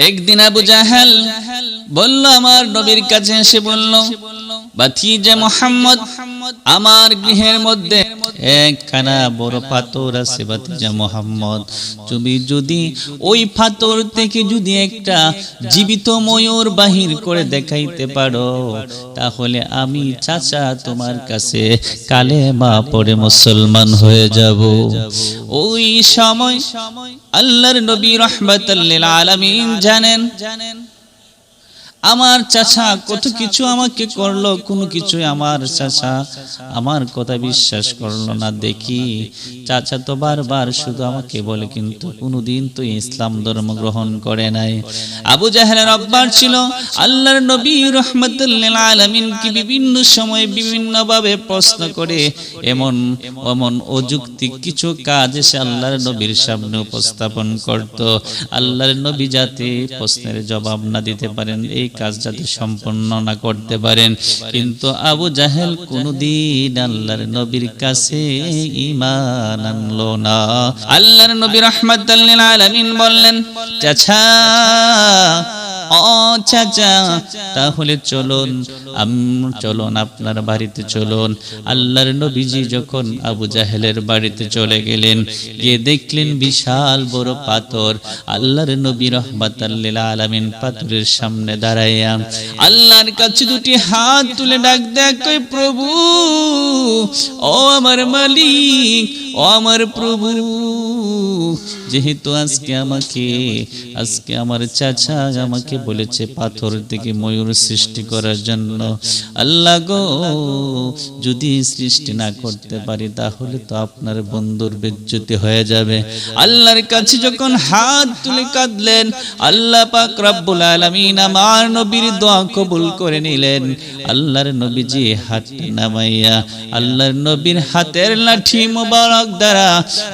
একদিন আবু জাহাল বলল আমার নবীর কাছে এসে বলল বাতিজা মোহাম্মদ আমার গৃহের মধ্যে একখানা বড় পাথর আছে বাতিজা মোহাম্মদ। তুমি যদি ওই পাথর থেকে যদি একটা জীবিত ময়ূর বাহির করে দেখাইতে পারো, তাহলে আমি চাচা তোমার কাছে কালেমা পরে মুসলমান হয়ে যাব। ওই সময় আল্লাহর নবী রহমতুল্লিল আলামিন জানেন জানেন আমার চাচা কত কিছু আমাকে করল, কোনো কিছু আমার চাচা। আমার কথা বিশ্বাস করল না, দেখি চাচা তো বারবার শুধু আমাকে বলে, কিন্তু কোনোদিন তো ইসলাম ধর্ম গ্রহণ করে নাই। আবু জাহেলের অব্বার ছিল, আল্লাহর নবী রহমতুল্লিল বিভিন্ন সময় বিভিন্নভাবে প্রশ্ন করে, এমন এমন অযুক্তিক কিছু কাজ এসে আল্লাহর নবীর সামনে উপস্থাপন করত। আল্লাহর নবী যাতে প্রশ্নের জবাব না দিতে পারেন, এই কাজ যাতে সম্পন্ন না করতে পারেন। কিন্তু আবু জাহেল কোনদিন আল্লাহর নবীর কাছে ইমান আনলো না। আল্লাহর নবী রহমতুল্লিল আলমিন বললেন চাচা চাচা তাহলে চলুন চলুন আপনার বাড়িতে চলুন। আল্লাহর নবীজি যখন আবু জাহেলের বাড়িতে চলে গেলেন গিয়ে দেখলেন বিশাল বড় পাথর। আল্লাহর নবী রহমাতাল্লিল আলামিন পাথরের সামনে দাঁড়াইয়া আল্লাহর কাছে দুটি হাত তুলে ডাক দেখ প্রভু ও আমার মালিক ও আমার প্রভু যেহেতু আজকে আমাকে আজকে আমার চাচা আমাকে বলেছে পাথর থেকে ময়ূর সৃষ্টি করার জন্য। আল্লাহ গো, যদি সৃষ্টি না করতে পারি, তাহলে তো আপনার বন্ধুর বেজ্জতি হয়ে যাবে। আল্লাহর কাছে যখন হাত তুলে কাঁদলেন, আল্লাহ পাক রব্বুল আলামিন আমার নবীর দোয়া কবুল করে নিলেন। আল্লাহর নবীজি হাত নামাইয়া, আল্লাহর নবীর হাতের লাঠি মোবারক দ্বারা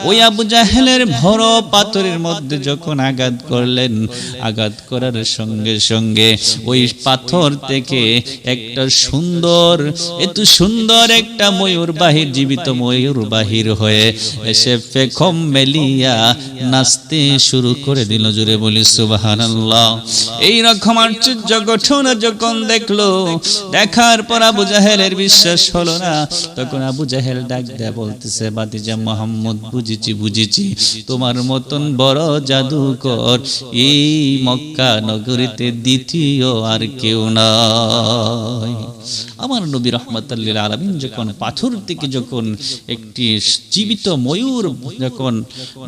ওই আবু জাহেলের ভর পাথরের মধ্যে যখন আঘাত করলেন, আঘাত করার সঙ্গে সঙ্গে সঙ্গে ওই পাথর থেকে একটা সুন্দর, এত সুন্দর একটা ময়ূর বাহির জীবিত ময়ূর বাহির হয়ে এসে ফেখম মেলিয়া নাচতে শুরু করে দিল। জুড়ে বলি, সুবহানাল্লাহ। এই রকম আশ্চর্য ঘটনা যখন দেখল, দেখার পর আবু জাহেলের বিশ্বাস হলো না। তখন আবু জাহেল ডাক দেয়া বলতেছে, বাতিজা মোহাম্মদ, বুঝেছি বুঝেছি। তোমার মতন বড় জাদুকর এই মক্কা নগরীতে দ্বিতীয় আর কেউ নাই। আমার নবী রহমতুল্লিল আলমিন যখন পাথর থেকে যখন একটি জীবিত ময়ূর যখন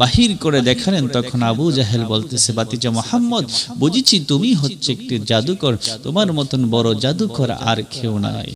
বাহির করে দেখালেন, তখন আবু জাহেল বলতেছে, বাতিজা মোহাম্মদ, বুঝেছি তুমি হচ্ছে একটি জাদুকর। তোমার মতন বড় জাদুকর আর কেউ নাই।